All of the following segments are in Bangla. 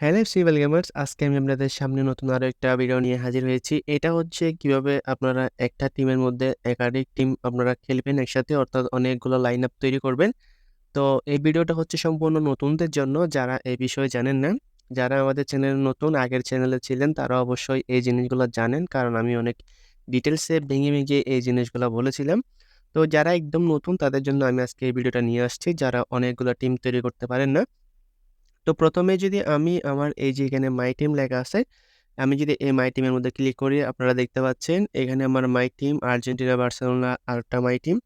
হ্যালো সিভিল গেমার্স আজকে আমি আপনাদের সামনে নতুন আরও একটা ভিডিও নিয়ে হাজির হয়েছি। এটা হচ্ছে কীভাবে আপনারা একটা টিমের মধ্যে একাধিক টিম আপনারা খেলবেন একসাথে, অর্থাৎ অনেকগুলো লাইন আপ তৈরি করবেন। তো এই ভিডিওটা হচ্ছে সম্পূর্ণ নতুনদের জন্য, যারা এই বিষয়ে জানেন না। যারা আমাদের চ্যানেল নতুন, আগের চ্যানেলে ছিলেন, তারা অবশ্যই এই জিনিসগুলো জানেন, কারণ আমি অনেক ডিটেলসে ভেঙে ভেঙে এই জিনিসগুলো বলেছিলাম। তো যারা একদম নতুন তাদের জন্য আমি আজকে এই ভিডিওটা নিয়ে আসছি। যারা অনেকগুলো টিম তৈরি করতে পারেন না। তো প্রথমে যদি আমি আমার এই যে এখানে মাই টিম লেখা আছে, আমি যদি এই মাই টিমের মধ্যে ক্লিক করি, আপনারা দেখতে পাচ্ছেন এখানে আমার মাই টিম আর্জেন্টিনা, বার্সেলোনা, আরেকটা মাই টিম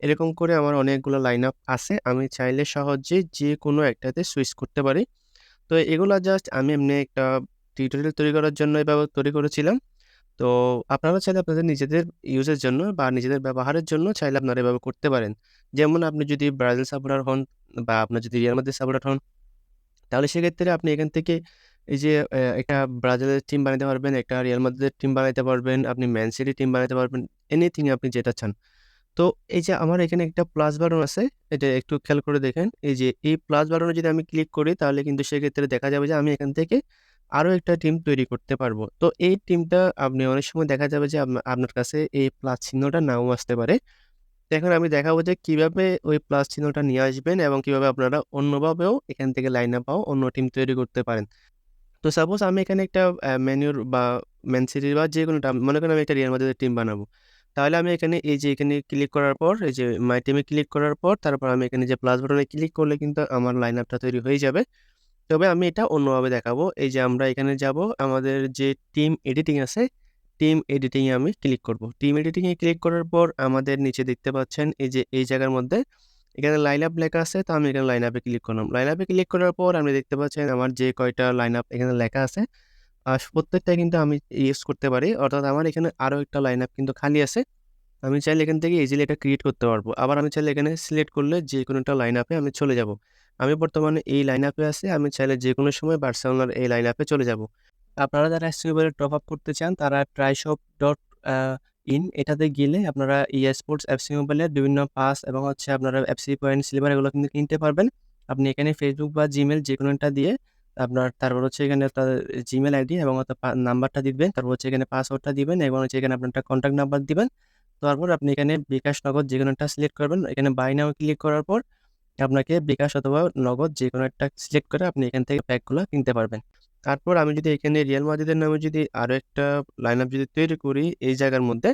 এরকম করে আমার অনেকগুলো লাইন আপ আছে। আমি চাইলে সহজে যে কোনো একটাতে সুইচ করতে পারি। তো এগুলো জাস্ট আমি এমনি একটা টিউটোরিয়াল তৈরি করার জন্য এভাবে তৈরি করেছিলাম। তো আপনারা চাইলে আপনাদের নিজেদের ইউজের জন্য বা নিজেদের ব্যবহারের জন্য চাইলে আপনারা এভাবে করতে পারেন যেমন আপনি যদি ব্রাজিল সাপোর্টার হন বা আপনার যদি রিয়াল মাদ্রিদ সাপোর্টার হন তাহলে সেক্ষেত্রে আপনি এখান থেকে এই যে একটা ব্রাজিলের টিম বানাতে পারবেন, একটা রিয়াল মাদ্রিদের টিম বানাতে পারবেন, আপনি ম্যান টিম বানাতে পারবেন। এনিথিং আপনি যেটা চান। তো এই যে আমার এখানে একটা প্লাস বাটন আছে, এটা একটু খেয়াল করে দেখেন। এই যে এই প্লাস বাটনে যদি আমি ক্লিক করি তাহলে কিন্তু সেক্ষেত্রে দেখা যাবে যে আমি এখান থেকে আরও একটা টিম তৈরি করতে পারব। তো এই টিমটা আপনি অনেক সময় দেখা যাবে যে আপনা আপনার কাছে এই প্লাস চিহ্নটা নাও আসতে পারে। এখন আমি দেখাবো যে কীভাবে ওই প্লাস চিহ্নটা নিয়ে আসবেন এবং কীভাবে আপনারা অন্যভাবেও এখান থেকে লাইন আপ অন্য টিম তৈরি করতে পারেন। তো সাপোজ আমি এখানে একটা, আ ম্যান-ইউর বা ম্যান সিটির বা যেকোনো টা মনে করেন আমি একটা রিয়াল মাদ্রিদের টিম বানাবো। তাহলে আমি এখানে এই যে এখানে ক্লিক করার পর, এই যে মাই টিমে ক্লিক করার পর, তারপর আমি এখানে যে প্লাস বাটনে ক্লিক করলে কিন্তু আমার লাইন আপটা তৈরি হয়ে যাবে। তবে আমি এটা অন্যভাবে দেখাবো। এই যে আমরা এখানে যাব আমাদের যে টিম এডিটিং আছে, টিম এডিটিংয়ে আমি ক্লিক করব। টিম এডিটিংয়ে ক্লিক করার পর আমাদের নিচে দেখতে পাচ্ছেন এই যে এই জায়গার মধ্যে এখানে লাইন আপ লেখা আছে তো আমি এখানে লাইন আপে ক্লিক করলাম। লাইন আপে ক্লিক করার পর আপনি দেখতে পাচ্ছেন আমার যে কয়টা লাইন আপ এখানে লেখা আছে প্রত্যেকটাই কিন্তু আমি ইউজ করতে পারি। অর্থাৎ আমার এখানে আরও একটা লাইন আপ কিন্তু খালি আছে। আমি চাইলে এখান থেকে ইজিলি এটা ক্রিয়েট করতে পারব। আবার আমি চাইলে এখানে সিলেক্ট করলে যে কোনো একটা লাইন আপে আমি চলে যাব। আমি বর্তমানে এই লাইন আপে আছি। আমি চাইলে যেকোনো সময় বার্সেলোনার এই লাইন আপে চলে যাব। আপনারা যারা মোবাইলে টপ আপ করতে চান তারা ট্রাইশপ ডট ইন এটাতে গেলে আপনারা ইয়া স্পোর্টস এফসি মোবাইলের বিভিন্ন পাস এবং হচ্ছে আপনারা এফসি পয়েন্ট, সিলভার এগুলো কিন্তু কিনতে পারবেন। আপনি এখানে ফেসবুক বা জিমেইল যেকোনো একটা দিয়ে আপনার তারপর হচ্ছে এখানে আপনার জিমেইল আইডি এবং নাম্বারটা দিবেন। তারপর হচ্ছে এখানে পাসওয়ার্ডটা দিবেন এবং হচ্ছে এখানে আপনার একটা কন্ট্যাক্ট নাম্বার দিবেন। তারপর আপনি এখানে বিকাশ, নগদ যেকোনো একটা সিলেক্ট করবেন। এখানে বাই নাও ক্লিক করার পর আপনাকে বিকাশ অথবা নগদ যে কোনো একটা সিলেক্ট করে আপনি এখান থেকে প্যাকগুলা কিনতে পারবেন। তারপর আমি যদি এখানে রিয়াল মাদ্রিদের নামে যদি আরও একটা লাইন আপ যদি তৈরি করি এই জায়গার মধ্যে,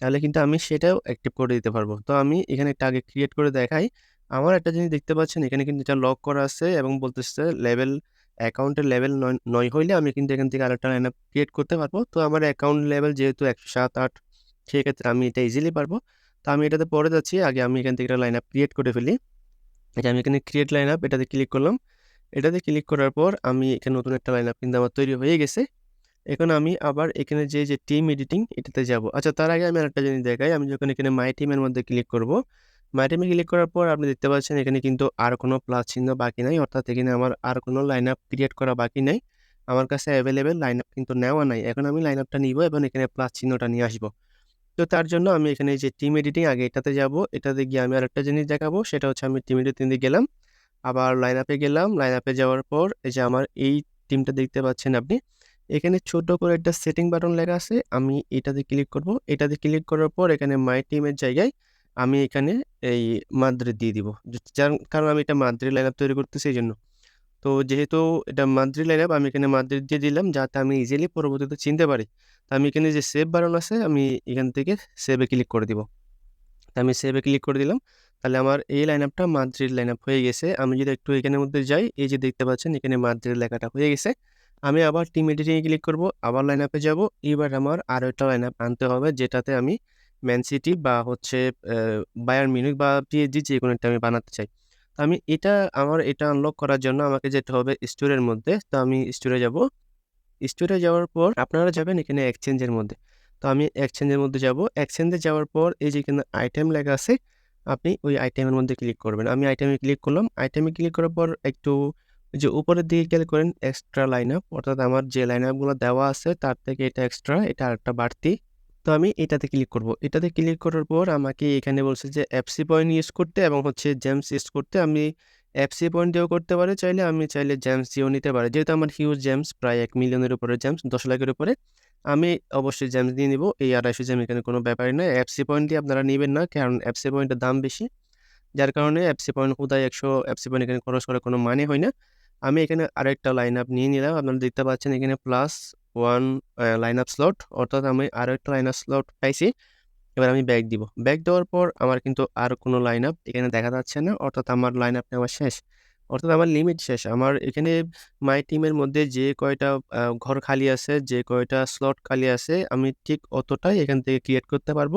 তাহলে কিন্তু আমি সেটাও অ্যাক্টিভ করে দিতে পারব। তো আমি এখানে একটা আগে ক্রিয়েট করে দেখাই। আমার একটা জিনিস দেখতে পাচ্ছেন এখানে কিন্তু এটা লক করা আছে এবং বলতেছে লেভেল অ্যাকাউন্টের লেভেল নয় ৯ হইলে আমি কিন্তু এখান থেকে আরেকটা লাইন আপ ক্রিয়েট করতে পারব। তো আমার অ্যাকাউন্ট লেভেল যেহেতু ১০৭, ৮ সেক্ষেত্রে আমি এটা ইজিলি পারব। তো আমি এটাতে পরে যাচ্ছি। আগে আমি এখান থেকে একটা লাইন আপ ক্রিয়েট করে ফেলি। যে আমি এখানে ক্রিয়েট লাইন আপ এটাতে ক্লিক করলাম। এটাতে ক্লিক করার পর আমি এখানে নতুন একটা লাইন আপ কিন্তু আমার তৈরি হয়ে গেছে। এখন আমি আবার এখানে যে, যে টিম এডিটিং এটাতে যাব। আচ্ছা তার আগে আমি আরেকটা জিনিস দেখাই। আমি যখন এখানে মাই টিমের মধ্যে ক্লিক করব, মাই টিমে ক্লিক করার পর আপনি দেখতে পাচ্ছেন এখানে কিন্তু আর কোনো প্লাস চিহ্ন বাকি নাই। অর্থাৎ এখানে আমার আর কোনো লাইন আপ ক্রিয়েট করা বাকি নাই। আমার কাছে অ্যাভেলেবেল লাইন আপ কিন্তু নেওয়া নাই। এখন আমি লাইন আপটা নিবো এবং এখানে প্লাস চিহ্নটা নিয়ে আসব। তো তার জন্য আমি এখানে যে টিম এডিটিং আগে এটাতে যাব। এটাতে গিয়ে আমি আরেকটা জিনিস দেখাবো। সেটা হচ্ছে আমি টিম এডিটিং এ গেলাম। আবার লাইন আপে গেলাম। লাইন আপে যাওয়ার পর এই যে আমার এই টিমটা দেখতে পাচ্ছেন আপনি। এখানে ছোট করে একটা সেটিং বাটন লেখা আছে। আমি এটাতে ক্লিক করব। এটাতে ক্লিক করার পর এখানে মাই টিমের জায়গায় আমি এখানে এই মাদ্রিদ দিয়ে দিব। যার কারণ আমি এটা মাদ্রিদ লাইন আপ তৈরি করতেছি এইজন্য। তো যেহেতু এটা মাদ্রিদ লাইন আপ আমি এখানে মাদ্রিদ দিয়ে দিলাম যাতে আমি ইজিলি পরবর্তীতে চিনতে পারি। তো আমি এখানে যে সেভ বাটন আছে আমি এখান থেকে সেভে ক্লিক করে দিব। তো আমি সেভে ক্লিক করে দিলাম। তাহলে আমার এই লাইন আপটা মাদ্রিদ লাইন আপ হয়ে গেছে। আমি যদি একটু এখানের মধ্যে যাই, এই যে দেখতে পাচ্ছেন এখানে মাদ্রিদ লেখাটা হয়ে গেছে। আমি আবার টিম এডিটিং এ ক্লিক করব। আবার লাইন আপে যাব। এবার আমার আরও একটা লাইন আপ আনতে হবে যেটাতে আমি ম্যান সিটি বা হচ্ছে আ বায়ার্ন মিউনিখ বা যে কোনো একটা আমি বানাতে চাই। আমি এটা আমার এটা আনলক করার জন্য আমাকে যেতে হবে স্টোরের মধ্যে। তো আমি স্টোরে যাব। স্টোরে যাওয়ার পর আপনারা যাবেন এখানে এক্সচেঞ্জের মধ্যে। তো আমি এক্সচেঞ্জের মধ্যে যাব। এক্সচেঞ্জে যাওয়ার পর এই যে এখানে আইটেম লেখা আছে, আপনি ওই আইটেমের মধ্যে ক্লিক করবেন। আমি আইটেমে ক্লিক করলাম। আইটেমে ক্লিক করার পর একটু যে উপরের দিকে খেয়াল করেন এক্সট্রা লাইন আপ অর্থাৎ আমার যে লাইন আপগুলো দেওয়া আছে তার থেকে এটা এক্সট্রা এটা আরেকটা বাড়তি। তো আমি এটাতে ক্লিক করব। এটাতে ক্লিক করার পর আমাকে এখানে বলছে যে অ্যাপসি পয়েন্ট ইউজ করতে এবং হচ্ছে জেমস ইউজ করতে। আমি অ্যাপসি পয়েন্ট দিয়েও করতে পারে চাইলে, আমি চাইলে জেমস দিয়েও নিতে পারে যেহেতু আমার হিউজ জেমস প্রায় এক মিলিয়নের উপরে জেমস, ১০ লাখের উপরে। আমি অবশ্যই জেমস দিয়ে নিবো। এই ২৫০ জেম এখানে কোনো ব্যাপারই নয়। এফসি পয়েন্ট দিয়ে আপনারা নেবেন না। কারণ অ্যাপসি পয়েন্টের দাম বেশি। যার কারণে অ্যাপসি পয়েন্ট হুদায় ১০০ এফসি পয়েন্ট এখানে খরচ করার কোনো মানে হয় না। আমি এখানে আরেকটা লাইন আপ নিয়ে নিলাম। আপনারা দেখতে পাচ্ছেন এখানে plus 1 a line up slot অর্থাৎ আমি আরও একটা লাইন আপ স্লট পাইছি। এবার আমি ব্যাক দিব। ব্যাক দেওয়ার পর আমার কিন্তু আর কোনো লাইন আপ এখানে দেখা যাচ্ছে না। অর্থাৎ আমার লাইন আপ নেওয়া শেষ। অর্থাৎ আমার লিমিট শেষ। আমার এখানে মাই টিমের মধ্যে যে কয়টা ঘর খালি আছে, যে কয়টা স্লট খালি আছে, আমি ঠিক অতটাই এখান থেকে ক্রিয়েট করতে পারব।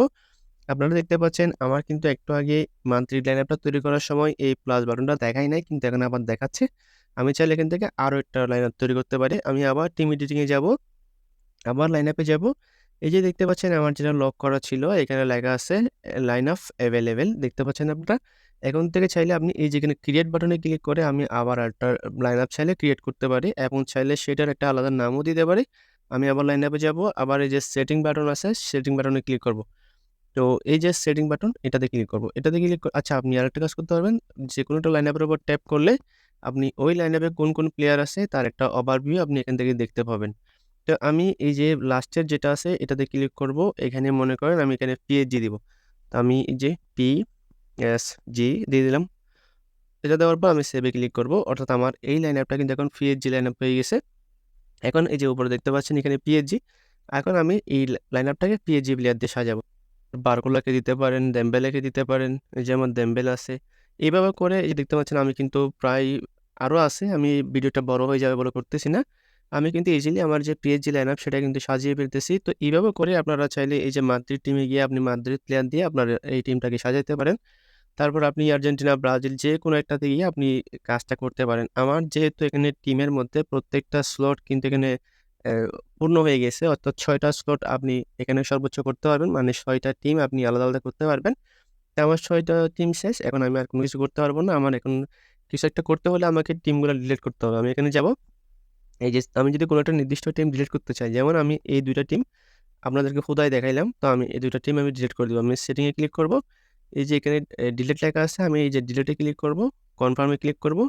আপনারা দেখতে পাচ্ছেন আমার কিন্তু একটু আগে মান্থলি লাইন আপটা তৈরি করার সময় এই প্লাস বাটনটা দেখাই নাই কিন্তু এখন আবার দেখাচ্ছে। আমি চাইলে এখান থেকে আরও একটা লাইন আপ তৈরি করতে পারি। আমি আবার টিম এডিটিং এ যাব। আবার লাইন আপে যাব। এই যে দেখতে পাচ্ছেন আমার যেটা লক করা ছিল এখানে লেখা আছে লাইন অফ অ্যাভেলেবেল দেখতে পাচ্ছেন আপনারা? এখন থেকে চাইলে আপনি এই যেখানে ক্রিয়েট বাটনে ক্লিক করে আমি আবার আরেকটা লাইন আপ চাইলে ক্রিয়েট করতে পারি এবং চাইলে সেটার একটা আলাদা নামও দিতে পারি। আমি আবার লাইন আপে যাব। আবার এই যে সেটিং বাটন আছে, সেটিং বাটনে ক্লিক করব। তো এই যে সেটিং বাটন এটাতে ক্লিক করব। এটাতে ক্লিক আচ্ছা আপনি আরেকটা কাজ করতে পারবেন। যেকোনো একটা লাইন আপের উপর ট্যাপ করলে আপনি ওই লাইন আপে কোন, কোন প্লেয়ার আছে তার একটা ওভারভিউ আপনি এখান থেকে দেখতে পাবেন। তো আমি এই যে লাস্টের যেটা আছে এটাতে ক্লিক করব। এখানে মনে করেন আমি এখানে পিএসজি দিব। তো আমি এই যে পি এস জি দিয়ে দিলাম। এটা দেওয়ার পর আমি সেভ ক্লিক করব। অর্থাৎ আমার এই লাইন আপটা কিন্তু এখন পিএসজি লাইন আপ হয়ে গেছে। এখন এই যে উপরে দেখতে পাচ্ছেন এখানে পিএসজি। এখন আমি এই লাইন আপটাকে পিএসজি প্লেয়ার দিয়ে সাজাবো। বারকুলাকে দিতে পারেন, দেমবেলেকে দিতে পারেন। এই যে আমার দেমবেলে আছে। এইভাবে করে এই দেখতে পাচ্ছেন আমি কিন্তু প্রায় আরও আছে। আমি ভিডিওটা বড় হয়ে যাবে বলে করতেছি না। আমি কিন্তু ইজিলি আমার যে পিএইচজি লাইন আপ সেটা কিন্তু সাজিয়ে ফেলতেছি। তো এইভাবে করে আপনারা চাইলে এই যে মাদ্রিদ টিমে গিয়ে আপনি মাদ্রিদ প্লেয়ার দিয়ে আপনার এই টিমটাকে সাজাতে পারেন। তারপর আপনি আর্জেন্টিনা, ব্রাজিল যেকোনো একটাতে গিয়ে আপনি কাজটা করতে পারেন। আমার যেহেতু এখানে টিমের মধ্যে প্রত্যেকটা স্লট কিন্তু এখানে পূর্ণ হয়ে গেছে। অর্থাৎ ৬ টা স্লট আপনি এখানে সর্বোচ্চ করতে পারবেন। মানে ছয়টা টিম আপনি আলাদা, আলাদা করতে পারবেন। তো আমার ছয়টা টিম শেষ। এখন আমি আর কোনো কিছু করতে পারব না। আমার এখন কিছু একটা করতে হলে আমাকে টিমগুলো ডিলিট করতে হবে। আমি এখানে যাব এই যে আমি যদি কোনো একটা নির্দিষ্ট টিম ডিলিট করতে চাই, যেমন আমি এই ২ টা টিম আপনাদেরকে হুদায় দেখাইলাম। তো আমি এই ২ টা টিম আমি ডিলিট করে দেবো আমি সেটিংয়ে ক্লিক করব। এই যে এখানে ডিলিট লেখা আছে, আমি এই যে ডিলিট ক্লিক করব, কনফার্মে ক্লিক করব।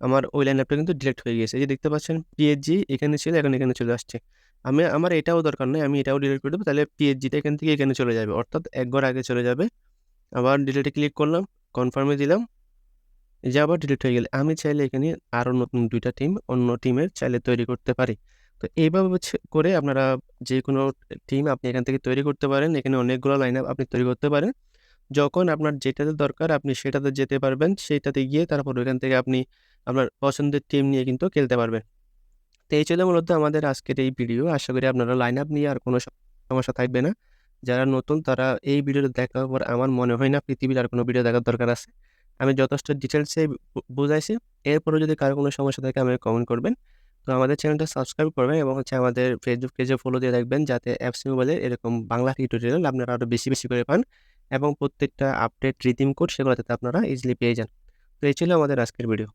আমার ওই লাইন আপটা কিন্তু ডিলিট হয়ে গেছে। এই যে দেখতে পাচ্ছেন পিএসজি এখানে ছিল, এখন এখানে চলে আসছে। আমি আমার এটাও দরকার নাই। আমি এটাও ডিলিট করে দেবো তাহলে পিএইচজিটা এখান থেকে এখানে চলে যাবে। অর্থাৎ এক ঘর আগে চলে যাবে। আবার ডিলিট ক্লিক করলাম, কনফার্মে দিলাম। যে আবার ডিলিট হয়ে গেলে আমি চাইলে এখানে আরও নতুন দুইটা টিম অন্য টিমের চাইলে তৈরি করতে পারি। তো এইভাবে করে আপনারা যে কোনো টিম আপনি এখান থেকে তৈরি করতে পারেন। এখানে অনেকগুলো লাইন আপ আপনি তৈরি করতে পারেন। যখন আপনার যেটাতে দরকার আপনি সেটাতে যেতে পারবেন। সেটাতে গিয়ে তারপর ওইখান থেকে আপনি আপনার পছন্দের টিম নিয়ে কিন্তু খেলতে পারবেন। তো এই ছিল মূলত আমাদের আজকের এই ভিডিও। আশা করি আপনারা লাইন আপ নিয়ে আর কোনো সমস্যা থাকবে না। যারা নতুন তারা এই ভিডিওটা দেখার পর আমার মনে হয় না পৃথিবীর আর কোনো ভিডিও দেখার দরকার আছে। আমি যথেষ্ট ডিটেলসে বুঝাইছি। এরপরেও যদি কারও কোনো সমস্যা থাকে আমাকে কমেন্ট করবেন। তো আমাদের চ্যানেলটা সাবস্ক্রাইব করবেন এবং হচ্ছে আমাদের ফেসবুক পেজে ফলো দিয়ে রাখবেন যাতে অ্যাপসি মোবাইলের এরকম বাংলা টিউটোরিয়াল আপনারা আরও বেশি, বেশি করে পান এবং প্রত্যেকটা আপডেট রিদিম কোড সেগুলো যাতে আপনারা ইজিলি পেয়ে যান। তো এই ছিল আমাদের আজকের ভিডিও।